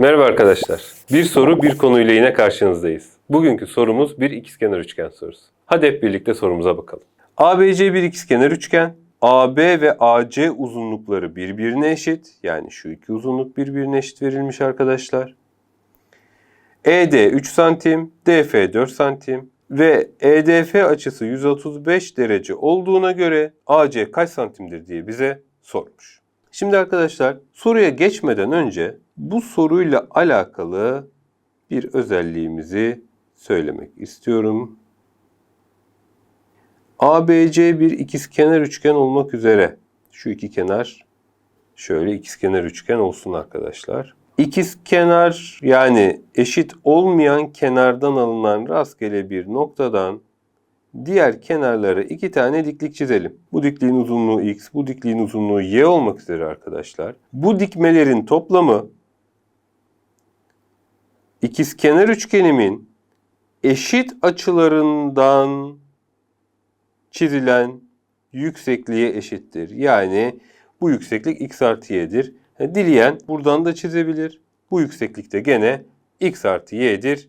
Merhaba arkadaşlar. Bir soru bir konuyla yine karşınızdayız. Bugünkü sorumuz bir ikizkenar üçgen sorusu. Hadi hep birlikte sorumuza bakalım. ABC bir ikizkenar üçgen. AB ve AC uzunlukları birbirine eşit. Yani şu iki uzunluk birbirine eşit verilmiş arkadaşlar. ED 3 santim, DF 4 santim ve EDF açısı 135 derece olduğuna göre AC kaç santimdir diye bize sormuş. Şimdi arkadaşlar soruya geçmeden önce bu soruyla alakalı bir özelliğimizi söylemek istiyorum. ABC bir ikizkenar üçgen olmak üzere şu iki kenar şöyle ikizkenar üçgen olsun arkadaşlar. İkizkenar yani eşit olmayan kenardan alınan rastgele bir noktadan diğer kenarlara iki tane diklik çizelim. Bu dikliğin uzunluğu x, bu dikliğin uzunluğu y olmak üzere arkadaşlar. Bu dikmelerin toplamı ikizkenar üçgenimin eşit açılarından çizilen yüksekliğe eşittir. Yani bu yükseklik x artı y'dir. Ha, Dileyen buradan da çizebilir. Bu yükseklikte gene x artı y'dir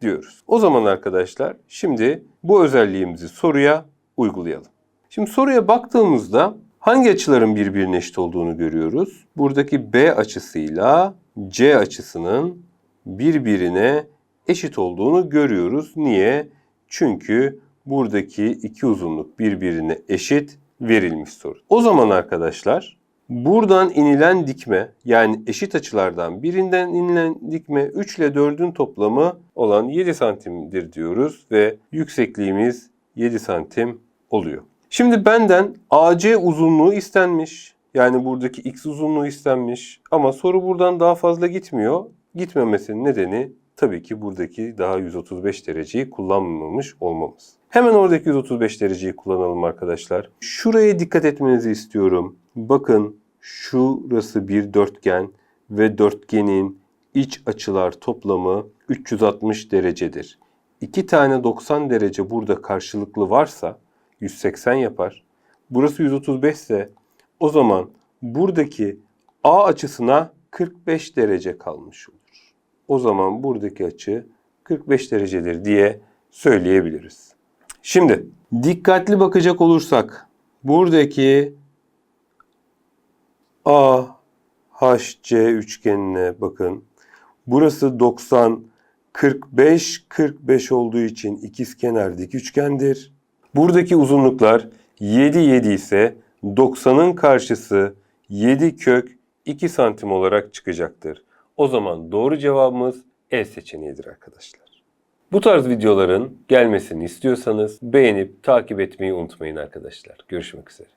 diyoruz. O zaman arkadaşlar şimdi bu özelliğimizi soruya uygulayalım. Şimdi soruya baktığımızda hangi açıların birbirine eşit olduğunu görüyoruz. Buradaki B açısıyla C açısının birbirine eşit olduğunu görüyoruz. Niye? Çünkü buradaki iki uzunluk birbirine eşit verilmiş soru. O zaman arkadaşlar buradan inilen dikme yani eşit açılardan birinden inilen dikme 3 ile 4'ün toplamı olan 7 santimdir diyoruz ve yüksekliğimiz 7 santim oluyor. Şimdi benden AC uzunluğu istenmiş. Yani buradaki x uzunluğu istenmiş ama soru buradan daha fazla gitmiyor. Gitmemesinin nedeni tabii ki buradaki daha 135 dereceyi kullanmamış olmamız. Hemen oradaki 135 dereceyi kullanalım arkadaşlar. Şuraya dikkat etmenizi istiyorum. Bakın şurası bir dörtgen ve dörtgenin iç açılar toplamı 360 derecedir. İki tane 90 derece burada karşılıklı varsa 180 yapar. Burası 135 ise o zaman buradaki A açısına 45 derece kalmış olur. O zaman buradaki açı 45 derecedir diye söyleyebiliriz. Şimdi dikkatli bakacak olursak buradaki A HC üçgenine bakın. Burası 90 45 45 olduğu için ikizkenar dik üçgendir. Buradaki uzunluklar 7 7 ise 90'ın karşısı 7 kök 2 santim olarak çıkacaktır. O zaman doğru cevabımız E seçeneğidir arkadaşlar. Bu tarz videoların gelmesini istiyorsanız beğenip takip etmeyi unutmayın arkadaşlar. Görüşmek üzere.